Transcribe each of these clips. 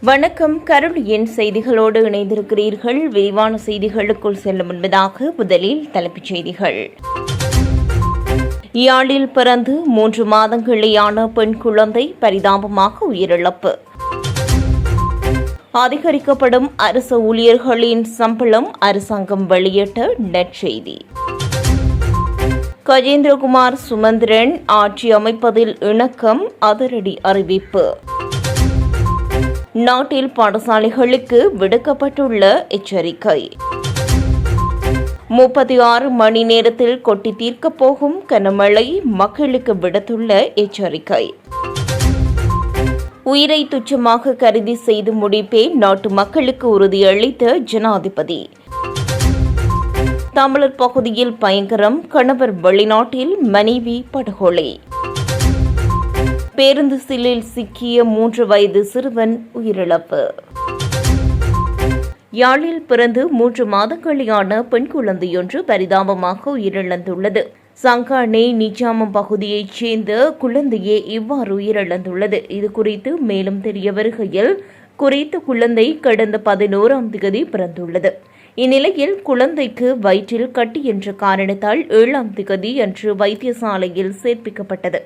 வணக்கம். கருளியின் செய்திகளோடு இணைந்திருக்கிறீர்கள். விரிவான செய்திகளுக்குள் செல்லும் முன்பதாக முதலில் தலைப்புச் செய்திகள். யாழில் பிறந்து மூன்று மாதங்களேயான பெண் குழந்தை பரிதாபமாக உயிரிழப்பு. அதிகரிக்கப்படும் அரசு ஊழியர்களின் சம்பளம் அரசாங்கம் வெளியிட்ட நற்செய்தி கஜேந்திரகுமார் சுமந்திரன் ஆட்சி அமைப்பதில் இணக்கம் அதிரடி அறிவிப்பு. நாட்டில் பாடசாலைகளுக்கு விடுக்கப்பட்டுள்ள எச்சரிக்கை. முப்பத்தி ஆறு மணி நேரத்தில் கொட்டி தீர்க்கப் போகும் கனமழை மக்களுக்கு விடுத்துள்ள எச்சரிக்கை. உயிரை துச்சமாக கருதி செய்து முடிப்பே நாட்டு மக்களுக்கு உறுதியளித்த ஜனாதிபதி. தமிழர் பகுதியில் பயங்கரம் கணவர் வெளிநாட்டில் மனைவி படுகொலை. பேருந்து சிலில் சிக்கிய மூன்று வயது சிறுவன் உயிரிழப்பு. யாழில் பிறந்து மூன்று மாதங்களியான பெண் குழந்தையொன்று பரிதாபமாக உயிரிழந்துள்ளது. சங்கானே நிஜாமம் பகுதியைச் சேர்ந்த குழந்தையே இவ்வாறு உயிரிழந்துள்ளது. இது குறித்து மேலும் தெரிய வருகையில் குறித்த குழந்தை கடந்த பதினோராம் தேதி பிறந்துள்ளது. இந்நிலையில் குழந்தைக்கு வயிற்றில் கட்டி என்ற காரணத்தால் ஏழாம் திகதி அன்று வைத்தியசாலையில் சேர்ப்பிக்கப்பட்டது.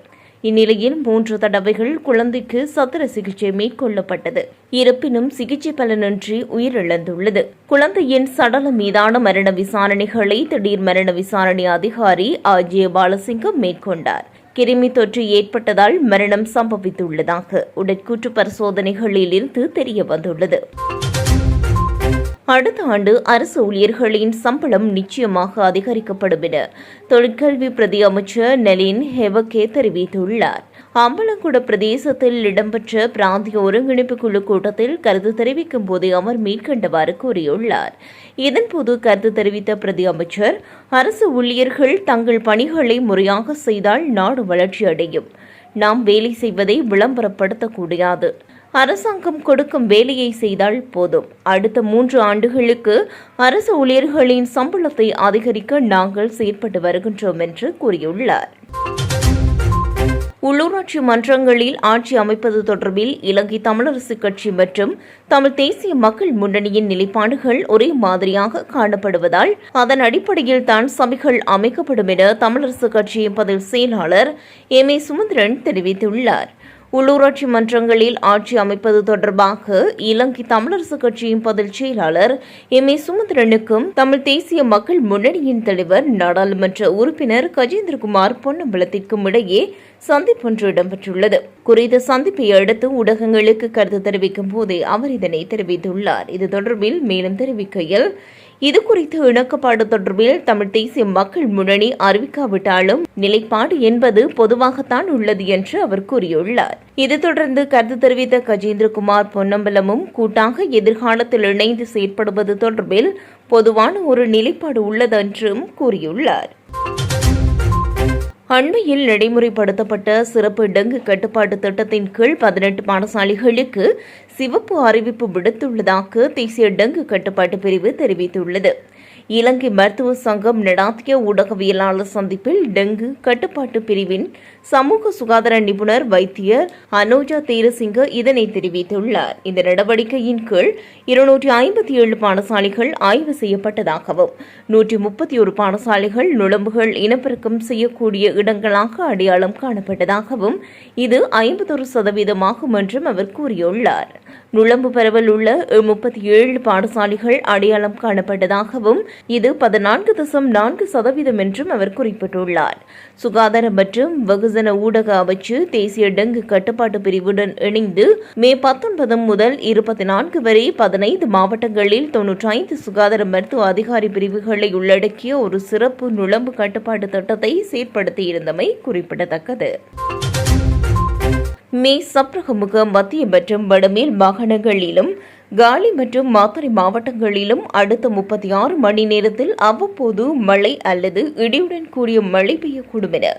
இந்நிலையில் மூன்று தடவைகள் குழந்தைக்கு சத்திர சிகிச்சை மேற்கொள்ளப்பட்டது. இருப்பினும் சிகிச்சை பலனின்றி உயிரிழந்துள்ளது. குழந்தையின் சடலம் மீதான மரண விசாரணைகளை திடீர் மரண விசாரணை அதிகாரி அஜய பாலசிங்கம் மேற்கொண்டார். கிருமி தொற்று ஏற்பட்டதால் மரணம் சம்பவித்துள்ளதாக உடற்கூற்று பரிசோதனைகளில் இருந்து தெரிய வந்துள்ளது அடுத்த ஆண்டு அரசு ஊழியர்களின் சம்பளம் நிச்சயமாக அதிகரிக்கப்படும் என தொழிற்கல்வி பிரதி அமைச்சர் நலின் ஹெவகே தெரிவித்துள்ளார். அம்பலங்குட பிரதேசத்தில் இடம்பெற்ற பிராந்திய ஒருங்கிணைப்பு குழு கூட்டத்தில் கருத்து தெரிவிக்கும் போதே அவர் மேற்கண்டவாறு கூறியுள்ளார். இதன்போது கருத்து தெரிவித்த பிரதி அமைச்சர் அரசு ஊழியர்கள் தங்கள் பணிகளை முறையாக செய்தால் நாடு வளர்ச்சியடையும். நாம் வேலை செய்வதை விளம்பரப்படுத்தக்கூடாது அரசாங்கம் கொடுக்கும் வேலையை செய்தால் போதும். அடுத்த மூன்று ஆண்டுகளுக்கு அரசு ஊழியர்களின் சம்பளத்தை அதிகரிக்க நாங்கள் செயற்பட்டு வருகின்றோம் என்று கூறியுள்ளார். உள்ளூராட்சி மன்றங்களில் ஆட்சி அமைப்பது தொடர்பில் இலங்கை தமிழரசு கட்சி மற்றும் தமிழ் தேசிய மக்கள் முன்னணியின் நிலைப்பாடுகள் ஒரே மாதிரியாக காணப்படுவதால் அதன் அடிப்படையில் தான் சபைகள் அமைக்கப்படும் என தமிழரசு கட்சியின் பதில் செயலாளர் எம் ஏ சுமந்திரன் தெரிவித்துள்ளார். உள்ளூராட்சி மன்றங்களில் ஆட்சி அமைப்பது தொடர்பாக இலங்கை தமிழரசு கட்சியின் பதில் செயலாளர் எம் ஏ சுமந்திரனுக்கும் தமிழ் தேசிய மக்கள் முன்னணியின் தலைவர் நாடாளுமன்ற உறுப்பினர் கஜேந்திரகுமார் பொன்னம்பலத்திற்கும் இடையே சந்திப்பு ஒன்று இடம்பெற்றுள்ளது. குறித்த சந்திப்பை அடுத்து ஊடகங்களுக்கு கருத்து தெரிவிக்கும் போதே அவர் இதனை தெரிவித்துள்ளார். இது தொடர்பில் மேலும் தெரிவிக்கையில் இது குறித்து இணக்கப்பாடு தொடர்பில் தமிழ் தேசிய மக்கள் முன்னணி அறிவிக்காவிட்டாலும் நிலைப்பாடு என்பது பொதுவாகத்தான் உள்ளது என்று அவர் கூறியுள்ளார். இது தொடர்ந்து கருத்து தெரிவித்த கஜேந்திரகுமார் பொன்னம்பலமும் கூட்டாக எதிர்காலத்தில் இணைந்து செயற்படுவது தொடர்பில் பொதுவான ஒரு நிலைப்பாடு உள்ளதென்றும் கூறியுள்ளார். அண்மையில் நடைமுறைப்படுத்தப்பட்ட சிறப்பு டெங்கு கட்டுப்பாட்டு திட்டத்தின் கீழ் பதினெட்டு பாடசாலைகளுக்கு சிவப்பு அறிவிப்பு விடுத்துள்ளதாக தேசிய டெங்கு கட்டுப்பாட்டு பிரிவு தெரிவித்துள்ளது. இலங்கை மருத்துவ சங்கம் நடாத்திய ஊடகவியலாளர் சந்திப்பில் டெங்கு கட்டுப்பாட்டு பிரிவின் சமூக சுகாதார நிபுணர் வைத்தியர் அனோஜா தேரசிங்க இதனை தெரிவித்துள்ளார். இந்த நடவடிக்கையின் கீழ் இருநூற்றி ஐம்பத்தி ஏழு பாடசாலைகள் ஆய்வு செய்யப்பட்டதாகவும் நூற்றி முப்பத்தி ஒரு பாடசாலைகள் நுழம்புகள் இனப்பெருக்கம் செய்யக்கூடிய இடங்களாக அடையாளம் காணப்பட்டதாகவும் இது ஐம்பத்தொரு சதவீதமாகும் என்றும் அவர் கூறியுள்ளார். நுழம்பு பரவல் உள்ள முப்பத்தி ஏழு பாடசாலைகள் அடையாளம் காணப்பட்டதாகவும் இது பதினான்கு தசம் நான்கு சதவீதம் என்றும் அவர் குறிப்பிட்டுள்ளார். சுகாதார மற்றும் வெகுஜன ஊடக அமைச்சு தேசிய டெங்கு கட்டுப்பாட்டு பிரிவுடன் இணைந்து மே பத்தொன்பது முதல் இருபத்தி நான்கு வரை பதினைந்து மாவட்டங்களில் தொன்னூற்றி ஐந்து சுகாதார மருத்துவ அதிகாரி பிரிவுகளை உள்ளடக்கிய ஒரு சிறப்பு நுழம்பு கட்டுப்பாட்டு திட்டத்தை செயற்படுத்தியிருந்தமை குறிப்பிடத்தக்கது. மே சப்ரகமுக மத்திய மற்றும் வடமேல் மாகாணங்களிலும் காலி மற்றும் மாத்தறை மாவட்டங்களிலும் அடுத்த முப்பத்தி ஆறு மணி நேரத்தில் அவ்வப்போது மழை அல்லது இடியுடன் கூடிய மழை பெய்யக்கூடும் என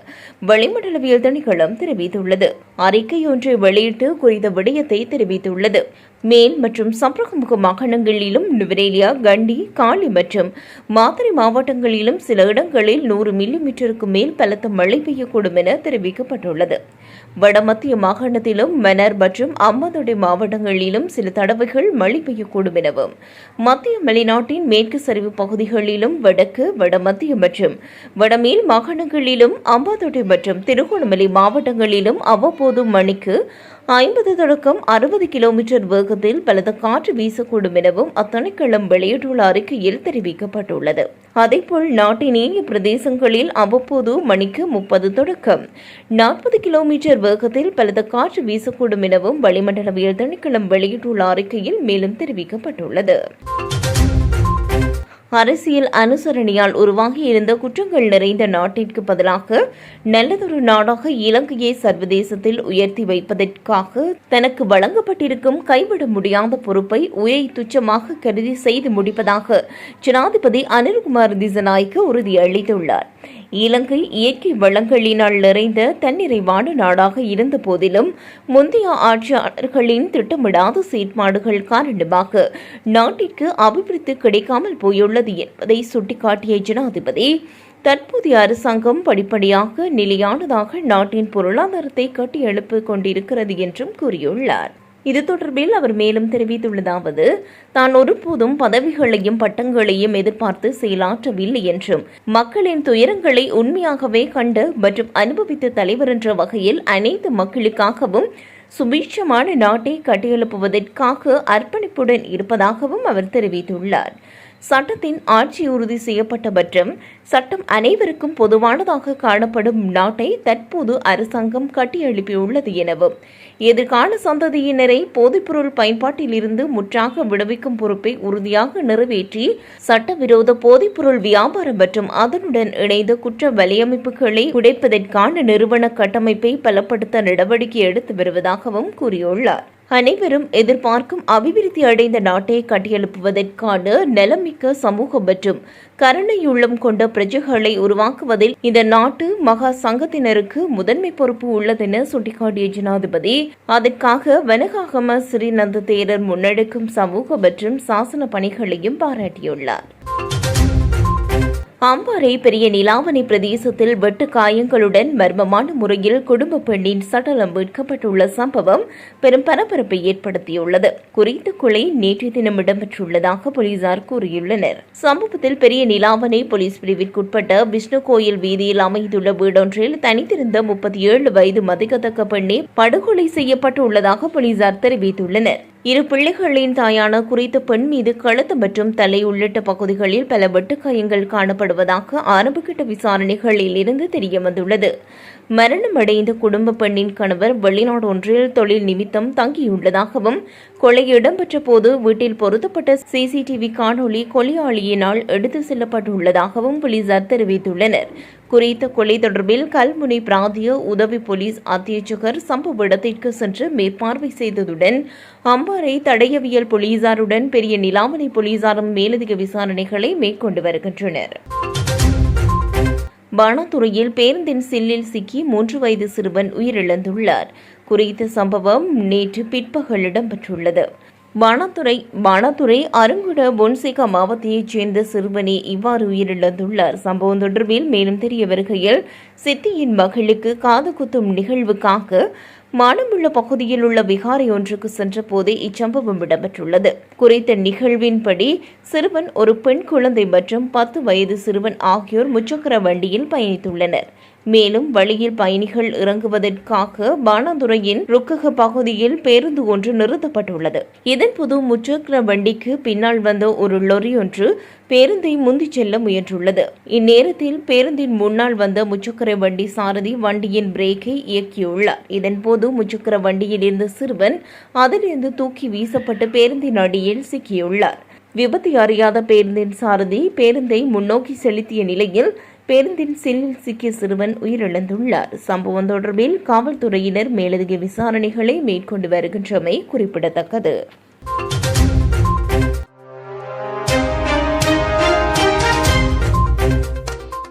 வளிமண்டலவியல் திணைக்களம் தெரிவித்துள்ளது. அறிக்கை ஒன்றை வெளியிட்டு குறித்த விடயத்தை தெரிவித்துள்ளது. மேல் மற்றும் சப்ரகமுக மாகாணங்களிலும் நுவரேலியா கண்டி காலி மற்றும் மாத்தறை மாவட்டங்களிலும் சில இடங்களில் நூறு மில்லிமீட்டருக்கு மேல் பலத்த மழை பெய்யக்கூடும் என தெரிவிக்கப்பட்டுள்ளது. வடமத்திய மாகாணத்திலும் மெனர் மற்றும் அம்மதுடை மாவட்டங்களிலும் சில தடவைகள் மழை பெய்யக்கூடும் எனவும் மத்திய மலைநாட்டின் மேற்கு சரிவு பகுதிகளிலும் வடக்கு வடமத்திய மற்றும் வடமேல் மாகாணங்களிலும் அம்பாதுடை மற்றும் திருகோணமலை மாவட்டங்களிலும் அவ்வப்போது மணிக்கு ஐம்பது தொடக்கம் அறுபது கிலோமீட்டர் வேகத்தில் பலத்த காற்று வீசக்கூடும் எனவும் அத்தனைக்களம் வெளியிட்டுள்ள அறிக்கையில் தெரிவிக்கப்பட்டுள்ளது. அதேபோல் நாட்டின் ஏனைய பிரதேசங்களில் அவ்வப்போது மணிக்கு முப்பது தொடக்கம். நாற்பது கிலோமீட்டர் வேகத்தில் பலத்த காற்று வீசக்கூடும் எனவும் வளிமண்டலவியல் திணைக்களம் வெளியிட்டுள்ள அறிக்கையில் மேலும் தெரிவிக்கப்பட்டுள்ளது. அரசியல் அனுசரணையால் உருவாகியிருந்த குற்றங்கள் நிறைந்த நாட்டிற்கு பதிலாக நல்லதொரு நாடாக இலங்கையை சர்வதேசத்தில் உயர்த்தி வைப்பதற்காக தனக்கு வழங்கப்பட்டிருக்கும் கைவிட முடியாத பொறுப்பை உயை துச்சமாக கருதி செய்து முடிப்பதாக ஜனாதிபதி அனில்குமார் திசநாய்க்கு உறுதியளித்துள்ளார். இலங்கை இயற்கை வளங்களினால் நிறைந்த தன்னிறைவான நாடாக இருந்த போதிலும் முந்தைய ஆட்சியாளர்களின் திட்டமிடாத செயற்பாடுகள் காரணமாக நாட்டிற்கு அபிவிருத்தி கிடைக்காமல் போயுள்ளது என்பதை சுட்டிக்காட்டிய ஜனாதிபதி தற்போதைய அரசாங்கம் படிப்படியாக நிலையானதாக நாட்டின் பொருளாதாரத்தை கட்டியெழுப்பிக் கொண்டிருக்கிறது என்றும் கூறியுள்ளார். இது தொடர்பில் அவர் மேலும் தெரிவித்துள்ளதாவது தான் ஒருபோதும் பதவிகளையும் பட்டங்களையும் எதிர்பார்த்து செயலாற்றவில்லை என்றும் மக்களின் துயரங்களை உண்மையாகவே கண்டு மற்றும் அனுபவித்த தலைவர் என்ற வகையில் அனைத்து மக்களுக்காகவும் சுபீட்சமான நாட்டை கட்டியெழுப்புவதற்காக அர்ப்பணிப்புடன் இருப்பதாகவும் அவர் தெரிவித்துள்ளார். சட்டத்தின் ஆட்சி உறுதி செய்யப்பட்ட மற்றும் சட்டம் அனைவருக்கும் பொதுவானதாக காணப்படும் நாட்டை தற்போது அரசாங்கம் கட்டியெழுப்பியுள்ளது எனவும் எதிர்கால சந்ததியினரை போதைப்பொருள் பயன்பாட்டிலிருந்து முற்றாக விடுவிக்கும் பொறுப்பை உறுதியாக நிறைவேற்றி சட்டவிரோத போதைப்பொருள் வியாபாரம் மற்றும் அதனுடன் இணைந்த குற்ற வலையமைப்புகளை உடைப்பதற்கான நிறுவன கட்டமைப்பை பலப்படுத்த நடவடிக்கை எடுத்து வருவதாகவும் கூறியுள்ளார். அனைவரும் எதிர்பார்க்கும் அபிவிருத்தி அடைந்த நாட்டை கட்டியெழுப்புவதற்கான நலமிக்க சமூகம் மற்றும் கருணையுள்ளம் கொண்ட பிரஜைகளை உருவாக்குவதில் இந்த நாட்டு மகா சங்கத்தினருக்கு முதன்மை பொறுப்பு உள்ளதென சுட்டிக்காட்டிய ஜனாதிபதி அதற்காக வனகாகம ஸ்ரீநந்த தேரர் முன்னெடுக்கும் சமூக மற்றும் சாசன பணிகளையும் பாராட்டியுள்ளார். அம்பாறை பெரிய நிலாவணி பிரதேசத்தில் வெட்டு காயங்களுடன் மர்மமான முறையில் குடும்ப பெண்ணின் சடலம் மீட்கப்பட்டுள்ள சம்பவம் பெரும் பரபரப்பை ஏற்படுத்தியுள்ளது. குறித்த கொலை நேற்றைய தினம் இடம்பெற்றுள்ளதாக போலீசார் கூறியுள்ளனர். சம்பவத்தில் பெரிய நிலாவணை போலீஸ் பிரிவிற்குட்பட்ட விஷ்ணு கோயில் வீதியில் அமைந்துள்ள வீடொன்றில் தனித்திருந்த முப்பத்தி ஏழு வயது மதிக்கத்தக்க பெண்ணே படுகொலை செய்யப்பட்டுள்ளதாக போலீசார் தெரிவித்துள்ளனர். இரு பிள்ளைகளின் தாயான குறித்த பெண் மீது கழுத்து மற்றும் தலை உள்ளிட்ட பகுதிகளில் பல வெட்டுக்காயங்கள் காணப்படுவதாக ஆரம்பகட்ட விசாரணைகளில் இருந்து தெரியவந்துள்ளது. மரணமடைந்த குடும்ப பெண்ணின் கணவர் வெளிநாடு ஒன்றில் தொழில் நிமித்தம் தங்கியுள்ளதாகவும் கொலை இடம்பெற்ற போது வீட்டில் பொருத்தப்பட்ட சிசிடிவி காணொலி கொலையாளியினால் எடுத்து செல்லப்பட்டுள்ளதாகவும் போலீசார் தெரிவித்துள்ளனர். குறித்த கொலை தொடர்பில் கல்முனை பிராந்திய உதவி போலீஸ் அத்தியட்சகர் சம்பவ இடத்திற்கு சென்று மேற்பார்வை செய்ததுடன் அம்பாறை தடையவியல் போலீசாருடன் பெரிய நிலாமணி போலீசாரும் மேலதிக விசாரணைகளை மேற்கொண்டு வருகின்றனர். வனத்துறையில் பேருந்தின் சில்லில் சிக்கி மூன்று வயது சிறுவன் உயிரிழந்துள்ளார். குறித்த சம்பவம் நேற்று பிற்பகல் இடம்பெற்றுள்ளது வனத்துறை வனத்துறை அருங்குட பொன்சிகா மாவட்டத்தைச் சேர்ந்த சிறுவனே இவ்வாறு உயிரிழந்துள்ளார். சம்பவம் தொடர்பில் மேலும் தெரிய வருகையில் சித்தியின் மகளுக்கு காது குத்தும் நிகழ்வுக்காக மானமுள்ள பகுதியில் உள்ள விகாரை ஒன்றுக்கு சென்ற போதே இச்சம்பவம் இடம்பெற்றுள்ளது. குறித்த நிகழ்வின்படி சிறுவன் ஒரு பெண் குழந்தை மற்றும் பத்து வயது சிறுவன் ஆகியோர் முச்சக்கர வண்டியில் பயணித்துள்ளனர். மேலும் வழியில் பயணிகள் இறங்குவதற்காக பானாதுறையின் ருக்கக பகுதியில் பேருந்து ஒன்று நிறுத்தப்பட்டுள்ளது. இதன்போது முச்சக்கர வண்டிக்கு பின்னால் வந்த ஒரு லொரி ஒன்று பேருந்தை முந்திச் செல்ல முயன்றுள்ளது. இந்நேரத்தில் பேருந்தின் முன்னால் வந்த முச்சக்கர வண்டி சாரதி வண்டியின் பிரேக்கை இயக்கியுள்ளார். இதன்போது முச்சக்கர வண்டியில் இருந்த சிறுவன் அதிலிருந்து தூக்கி வீசப்பட்டு பேருந்தின் அடியில் சிக்கியுள்ளார். விபத்து அறியாத பேருந்தின் சாரதி பேருந்தை முன்னோக்கி செலுத்திய நிலையில் பேருந்தின் சில்லில் சிக்கிய சிறுவன் உயிரிழந்துள்ளார். சம்பவம் தொடர்பில் காவல்துறையினர் மேலதிக விசாரணைகளை மேற்கொண்டு வருகின்றமை குறிப்பிடத்தக்கது.